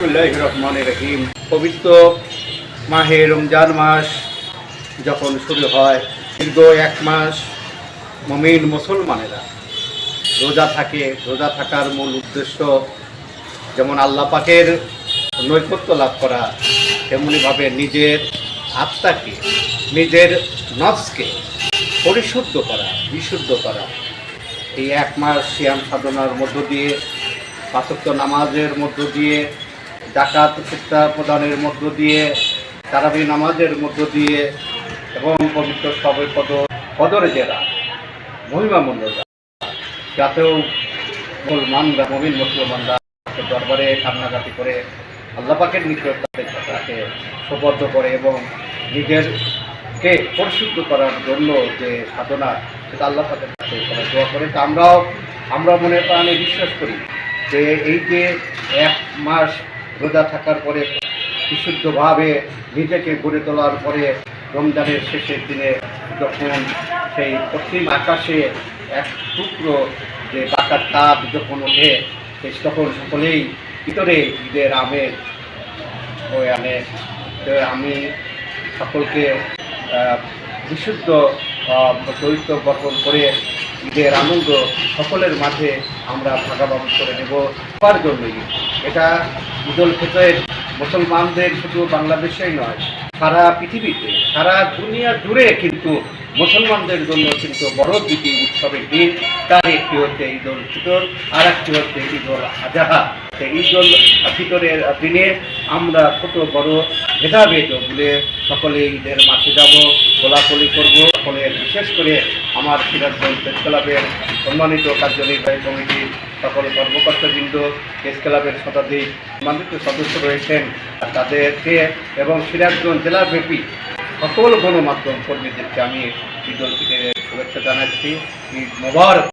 রহমানির রহিম পবিত্র মাহে রমজান মাস যখন শুরু হয়, দীর্ঘ এক মাস মমিন মুসলমানেরা রোজা থাকে। রোজা থাকার মূল উদ্দেশ্য যেমন আল্লাহ পাকের নৈকট্য লাভ করা, তেমনিভাবে নিজের আত্মাকে, নিজের নফসকে পরিশুদ্ধ করা, বিশুদ্ধ করা। এই এক মাস সিয়াম সাধনার মধ্য দিয়ে পাঁচক্য নামাজের মধ্য দিয়ে জাকাত শিক্ষা প্রদানের মধ্য দিয়ে, তারাবি নামাজের মধ্য দিয়ে এবং পবিত্র সবে পদ পদরে জেলা মহিমা মন্ডলরা যাতেও মুসলমানরা, মমিন মুসলমানরা দরবারে কান্নাকাটি করে আল্লাপাকের নিকট তাকে সুবদ্ধ করে এবং নিজেরকে পরিশুদ্ধ করার জন্য যে সাধনা, সেটা আল্লাহ পাকের কাছে করা দোয়া করে। তা আমরাও, আমরা মনে প্রাণে বিশ্বাস করি যে এই যে এক মাস রোজা থাকার পরে বিশুদ্ধভাবে নিজেকে গড়ে তোলার পরে রমজানের শেষের দিনে যখন সেই পশ্চিম আকাশে এক টুকরো যে বাঁকার তাপ যখন ওঠে সেই তখন সকলেই ভিতরে ঈদের আমেজ ওই আনে। আমি সকলকে বিশুদ্ধ চরিত্র গঠন করে ঈদের আনন্দ সকলের মাঝে আমরা ভাগাভাগি করে নেব। সবার জন্যই। এটা ঈদুল ফিতরের মুসলমানদের শুধু বাংলাদেশেই নয়, সারা পৃথিবীতে, সারা দুনিয়া জুড়ে কিন্তু মুসলমানদের জন্য কিন্তু বড় দুটি উৎসবের দিন। তার একটি হচ্ছে ঈদ উল ফিতর, আর একটি হচ্ছে ঈদ উল আজহা সেই ঈদ উল ফিতরের দিনে আমরা ছোট, বড়, ভেদাভেদ ভুলে সকলে ঈদের মাঠে যাব গোলাপলি করব। সকলে বিশেষ করে আমার সিরাজগঞ্জ প্রেস ক্লাবের সম্মানিত কার্যনির্বাহী কমিটির সকল কর্মকর্তাবৃন্দ, প্রেস ক্লাবের শতাধিক সম্মানিত সদস্য রয়েছেন। তাদেরকে এবং সিরাজগঞ্জ জেলাব্যাপী সকল গণমাধ্যম কর্মীদেরকে আমি ঈদ ফিতরের শুভেচ্ছা জানাচ্ছি। ঈদ মোবারক।